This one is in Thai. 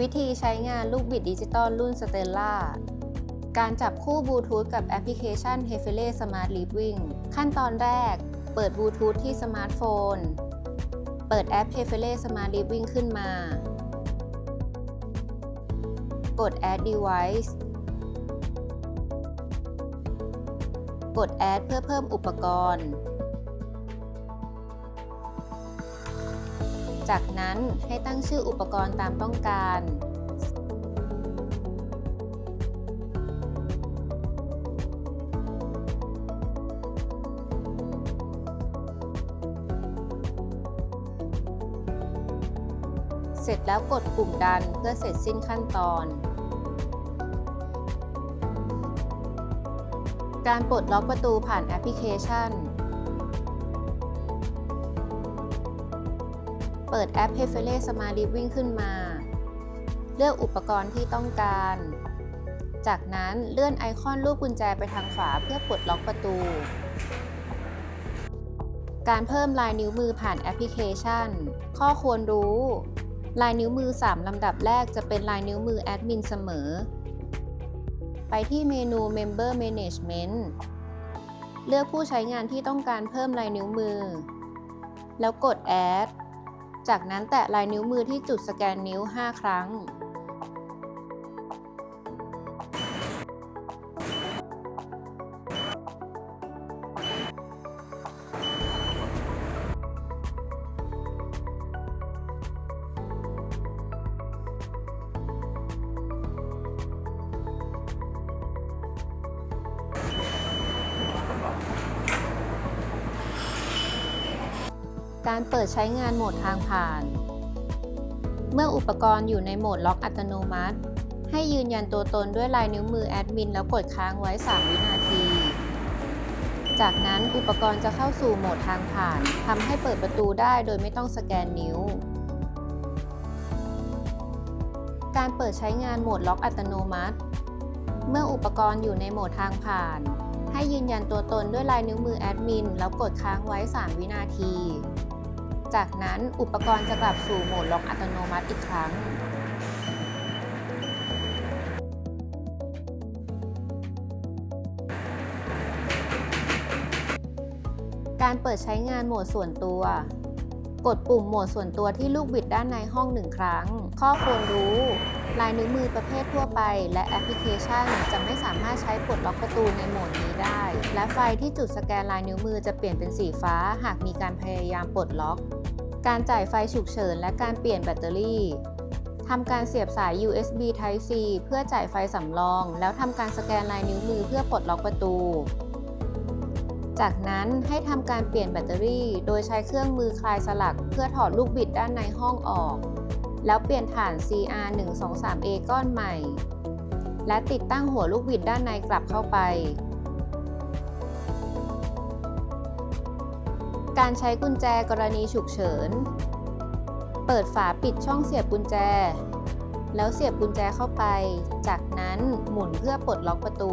วิธีใช้งานลูกบิดดิจิตอลรุ่น Stella การจับคู่บลูทูธกับแอปพลิเคชัน h e f e l e Smart Living ขั้นตอนแรก เปิดบลูทูธที่สมาร์ทโฟน เปิดแอป h e f e l e Smart Living ขึ้นมา กด Add Device กด Add เพื่อเพิ่มอุปกรณ์ จากนั้นให้ตั้งชื่ออุปกรณ์ตามต้องการ เสร็จแล้วกดปุ่มดันเพื่อเสร็จสิ้นขั้นตอน การปลดล็อกประตูผ่านแอปพลิเคชัน เปิดแอป h e f e l e Smart Living ขึ้นมา เลือกอุปกรณ์ที่ต้องการ จากนั้นเลื่อนไอคอนรูปกุญแจไปทางขวาเพื่อปลดล็อกประตู การเพิ่มลายนิ้วมือผ่านแอปพลิเคชัน ข้อควรรู้ ลายนิ้วมือ 3 ลำดับแรกจะเป็นลายนิ้วมือแอดมินเสมอ ไปที่เมนู Member Management เลือกผู้ใช้งานที่ต้องการเพิ่มลายนิ้วมือ แล้วกด Add จากนั้นแตะลายนิ้วมือที่จุดสแกนนิ้ว 5 ครั้ง การเปิดใช้งานโหมดทางผ่าน เมื่ออุปกรณ์อยู่ในโหมดล็อกอัตโนมัติ ให้ยืนยันตัวตนด้วยลายนิ้วมือแอดมินแล้วกดค้างไว้ 3 วินาที จากนั้นอุปกรณ์จะเข้าสู่โหมดทางผ่านทำให้เปิดประตูได้โดยไม่ต้องสแกนนิ้ว การเปิดใช้งานโหมดล็อกอัตโนมัติ เมื่ออุปกรณ์อยู่ในโหมดทางผ่านให้ยืนยันตัวตนด้วยลายนิ้วมือแอดมิน แล้วกดค้างไว้ 3 วินาที จากนั้นอุปกรณ์จะกลับสู่โหมดล็อกอัตโนมัติอีกครั้ง การเปิดใช้งานโหมดส่วนตัว กดปุ่มโหมดส่วนตัวที่ลูกบิดด้านในห้องหนึ่งครั้ง ข้อควรรู้ ลายนิ้วมือประเภททั่วไป และแอปพลิเคชัน จะไม่สามารถใช้ปลดล็อกประตูในโหมดนี้ได้ และไฟที่จุดสแกนลายนิ้วมือจะเปลี่ยนเป็นสีฟ้า หากมีการพยายามปลดล็อก การจ่ายไฟฉุกเฉิน และการเปลี่ยนแบตเตอรี่ทำการเสียบสาย USB Type C เพื่อจ่ายไฟสำรอง แล้วทำการสแกนลายนิ้วมือเพื่อปลดล็อกประตู จากนั้นให้ทำการเปลี่ยนแบตเตอรี่ โดยใช้เครื่องมือคลายสลัก เพื่อถอดลูกบิดด้านในห้องออก แล้วเปลี่ยนฐาน CR123A ก้อนใหม่ และติดตั้งหัวลูกบิดด้านในกลับเข้าไป การใช้กุญแจกรณีฉุกเฉิน เปิดฝาปิดช่องเสียบกุญแจ แล้วเสียบกุญแจเข้าไป จากนั้นหมุนเพื่อปลดล็อกประตู